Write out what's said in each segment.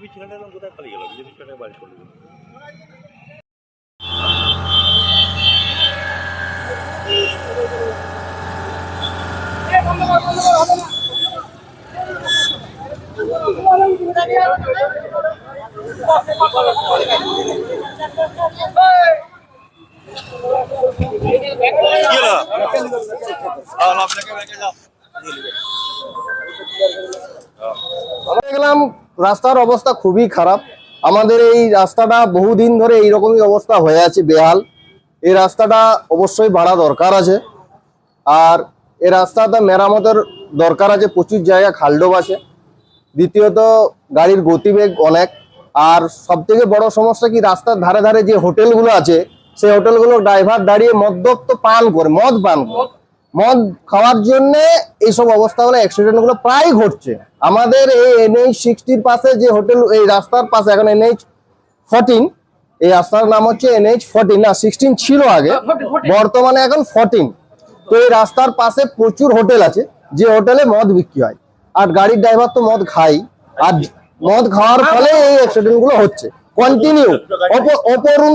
BJP ছেলেটা এরকম কোথায় পালিয়ে গেল? বিজেপি ছেলেটা বাড়ি চলে গেল। দেখলাম রাস্তার অবস্থা খুবই খারাপ। আমাদের এই রাস্তাটা বহুদিন ধরে এইরকমই অবস্থা হয়ে আছে বেহাল। এই রাস্তাটা অবশ্যই বাড়া দরকার আছে। আর এই রাস্তাটা মেরামতের দরকার আছে, প্রচুর জায়গা খালডোব আছে। দ্বিতীয়ত, গাড়ির গতিবেগ অনেক। আর সব থেকে বড় সমস্যা কি, রাস্তার ধারে ধারে যে হোটেলগুলো আছে, সেই হোটেলগুলো ড্রাইভার দাঁড়িয়ে মদ্যপ্ত পান করে, মদ পান করে। মদ খাওয়ার জন্য এইসব অবস্থাগুলো অ্যাক্সিডেন্টগুলো প্রায় ঘটছে। আমাদের এই এনএইচ সিক্সটির পাশে যে হোটেল এই রাস্তার পাশে এখন এনএইচ ফোরটিন এই রাস্তার নাম হচ্ছে এনএইচ ফোরটিন না সিক্সটিন ছিল আগে বর্তমানে এখন ফোরটিন তো এই রাস্তার পাশে প্রচুর হোটেল আছে যে হোটেলে মদ বিক্রি হয়। আর গাড়ির ড্রাইভার তো মদ খাই। আর মদ খাওয়ার ফলে এই অ্যাক্সিডেন্টগুলো হচ্ছে কন্টিনিউ অপরুণ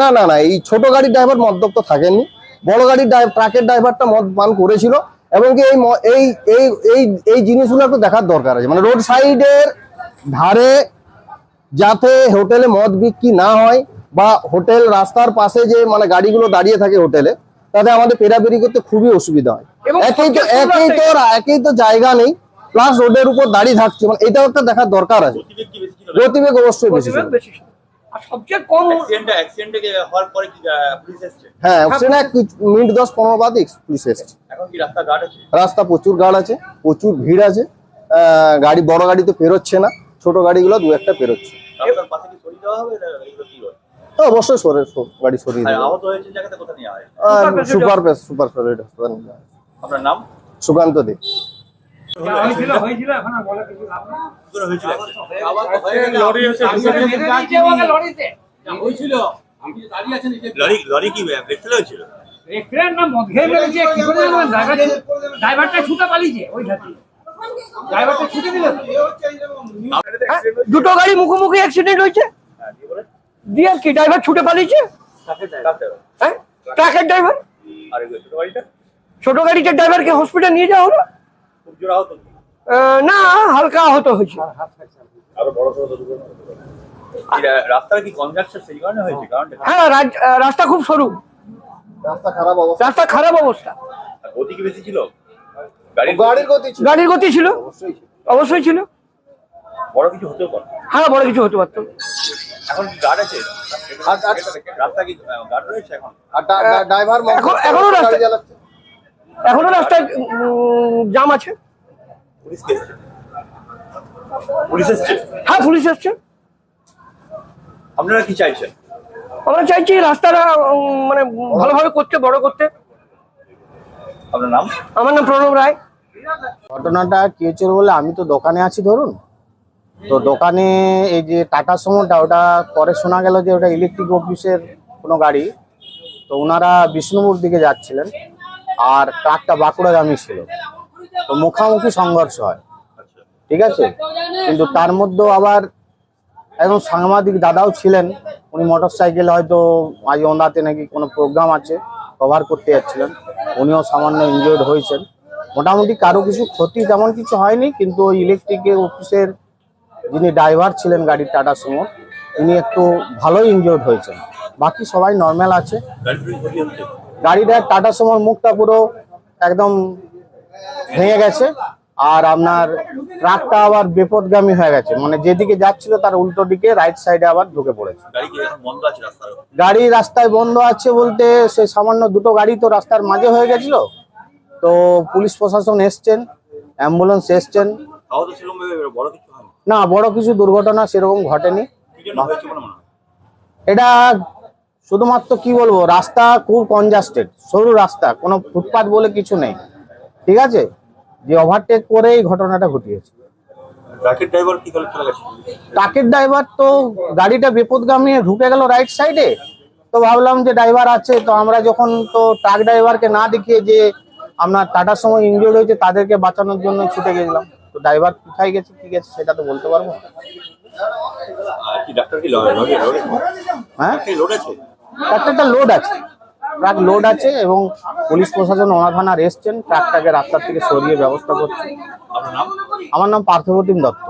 না না না এই ছোট গাড়ির ড্রাইভার মদ্যপ তো থাকেননি বড় গাড়ির ট্রাকের ড্রাইভারটা মদ পান করেছিল এবং কি এই এই এই এই এই জিনিসগুলো একটু দেখার দরকার আছে। মানে রোড সাইডের ধারে যাতে হোটেলে মদ বিক্রি না হয় বা হোটেল রাস্তার পাশে যে মানে গাড়িগুলো দাঁড়িয়ে থাকে হোটেলে তাতে আমাদের পেরাপেরি করতে খুবই অসুবিধা হয়। একই তো একই তো একই তো জায়গা নেই প্লাস রোডের উপর দাঁড়িয়ে থাকছে। মানে এটাও একটা দেখার দরকার আছে। গতিবেগ অবশ্যই বেশি ছিল। গতিবেগ বেশি ছিল। আর সবচেয়ে কম অ্যাক্সিডেন্টটা অ্যাক্সিডেন্টে হওয়ার পরে কি পুলিশ এসছে? হ্যাঁ সেটা কিছু- মিনিট দশ পনেরো বাদ পুলিশ এসছে। এখন কি রাস্তা গার্ড আছে? রাস্তা প্রচুর গাড় আছে প্রচুর ভিড় আছে। আহ, গাড়ি বড় গাড়ি তো পেরোচ্ছে না ছোট গাড়িগুলো দু একটা পেরোচ্ছে। রাস্তার পাশে কি সরিয়ে দেওয়া হবে এগুলো কি হয় অবশ্যই সরে গাড়ি সরিয়ে আর আহত হয়েছে জায়গাতে কোথায় নেওয়া হয়? সুপার সুপার হাসপাতাল। আপনার নাম? সুকান্ত দে। লরি লরি কি ব্রেক হয়েছিল। এক্সিডেন্ট না মদ মেরেছে, কি করে জানবেন? ড্রাইভারটা ছুটে পালিয়েছে ওই সাথে ড্রাইভারটা ছুটে দিল। দুটো গাড়ি মুখোমুখি অ্যাক্সিডেন্ট হয়েছে। হ্যাঁ দিয়ে আর কি ড্রাইভার ছুটে পালিয়েছে? হ্যাঁ ট্রাকের ড্রাইভার। ছোট গাড়িটা? ছোট গাড়িটার ড্রাইভারকে হসপিটাল নিয়ে যাওয়া হলো? না হালকা আহত হয়েছে। হতে হ্যাঁ রাস্তা খুব সরু। রাস্তা খারাপ অবস্থা। রাস্তা গাড়ির গতি? ছিল। গাড়ির গতি ছিল? অবশ্যই ছিল। বড় কিছু হতেও পারে। হ্যাঁ বড় কিছু হতে পারতো। এখন গার্ড আছে? রাস্তা কি গার্ড রয়েছে এখন? এখন- খেয়ে এখনও রাস্তায়- জাম আছে। পুলিশ কে এসছে? পুলিশ এসছে? হ্যাঁ পুলিশ আসছে আপনারা কি চাইছেন? আমরা চাইছি রাস্তাটা মানে ভালোভাবে করতে বড় করতে। আপনার নাম? আমার নাম প্রণব রায়। ঘটনাটা কি হয়েছিল বলে আমি তো দোকানে আছি ধরুন। তো দোকানে এই যে টাটা সুমোটা ওটা পরে শোনা গেল যে ওটা ইলেকট্রিক অফিসের কোনো গাড়ি। তো ওনারা বিষ্ণুপুর দিকে যাচ্ছিলেন। আর ট্রাকটা বাঁকুড়াগামী ছিল। তো মুখামুখি সংঘর্ষ হয়। ঠিক আছে? কিন্তু তার মধ্যেও আবার একজন সাংবাদিক দাদাও ছিলেন। উনি মোটর সাইকেলে হয়তো আজ ওনাতে নাকি কোনো প্রোগ্রাম আছে, কভার করতে যাচ্ছিলেন। উনিও সামান্য ইনজয়েড হয়েছেন। মোটামুটি কারও কিছু ক্ষতি তেমন কিছু হয়নি, কিন্তু ওই ইলেকট্রিকের অফিসের যিনি ড্রাইভার ছিলেন গাড়ির টাটা সুমো তিনি একটু ভালোই ইনজয়েড হয়েছেন। বাকি সবাই নর্মাল আছে। গাড়িটা টাটা সুমোর মুখটা পুরো একদম ভেঙে গেছে। আর আপনার ট্রাকটা আবার বিপদগামী হয়ে গেছে। মানে যেদিকে যাচ্ছিল তার উল্টো দিকে রাইট সাইডে আবার ঢুকে পড়েছে। গাড়ি রাস্তায় বন্ধ আছে বলতে সে সামান্য দুটো গাড়ি তো রাস্তার মাঝে হয়ে গেছিল। তো পুলিশ প্রশাসন এসছেন অ্যাম্বুলেন্স এসছেন। না বড় কিছু দুর্ঘটনা সেরকম ঘটেনি। এটা শুধুমাত্র কি বলব রাস্তা খুব কনজাস্টেড সরু রাস্তা কোনো ফুটপাথ বলে কিছু নেই। ঠিক আছে? যে ওভারটেক করে এই ঘটনাটা ঘটিয়েছে। ট্রাকের ড্রাইভার তো গাড়িটা বিপদগামী ঢুকে গেল রাইট সাইডে তো ভাবলাম যে ড্রাইভার আছে তো আমরা যখন তো ট্রাক ড্রাইভারকে না দেখিয়ে যে আপনার টাটার সময় ইনজুর্ড হয়েছে তাদেরকে বাঁচানোর জন্য ছুটে গেছিলাম। তো ড্রাইভার কোথায় গেছে কি গেছে সেটা তো বলতে পারব হ্যাঁ? লড়েছে? ট্রাক্টরটা লোড আছে। ট্রাক লোড আছে এবং পুলিশ প্রশাসন ওনা থানার এসছেন ট্রাকটাকে রাস্তার থেকে সরিয়ে ব্যবস্থা করছে। আমার নাম পার্থপ্রতিম দত্ত।